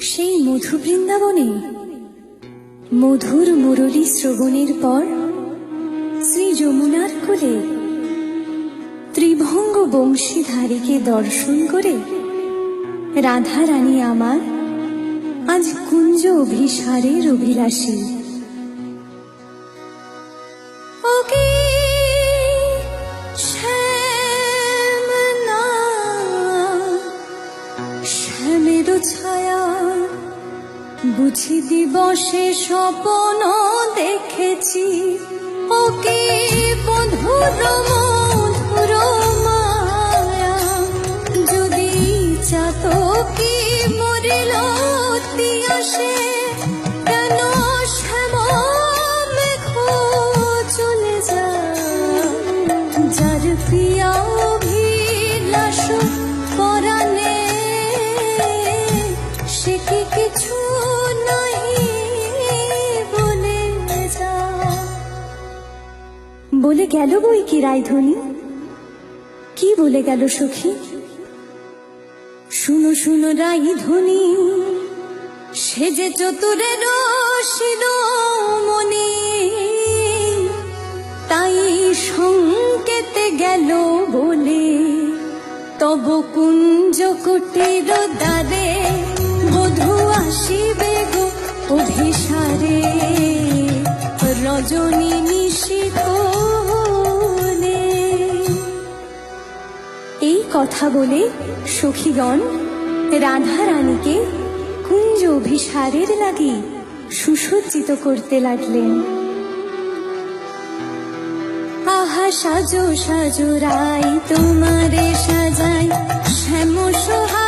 সেই মধু বৃন্দাবনে মধুর মুরলী শ্রবণের পর শ্রী যমুনার কোলে ত্রিভঙ্গ বংশীধারীকে দর্শন করে রাধা রানী আমার আজ কুঞ্জ অভিসারের অভিলাষী। বুঝি দিবসে স্বপ্ন দেখেছি। ওকে বধু মধুর মায়া যদি চাতকি মরিল আসে বলে গেল বই কি রায়ধ্বনি কি বলে গেল সখী? শুনো শুনো রায়ধ্বনি সে যে চতুরের শিরোমণি তাই সংকেতে গেল বলে, তব কুঞ্জ কুটির দ্বারে বধু আসিবে গো অভিসারে। রজনী নিশিকোলে কথা বলে সখীগণ রাধা রানীকে কুঞ্জ অভিসারের লাগে সুসজ্জিত করতে লাগলেন। আহা, সাজো সাজো, রাই, তোমারে সাজাই শ্যাম সোহা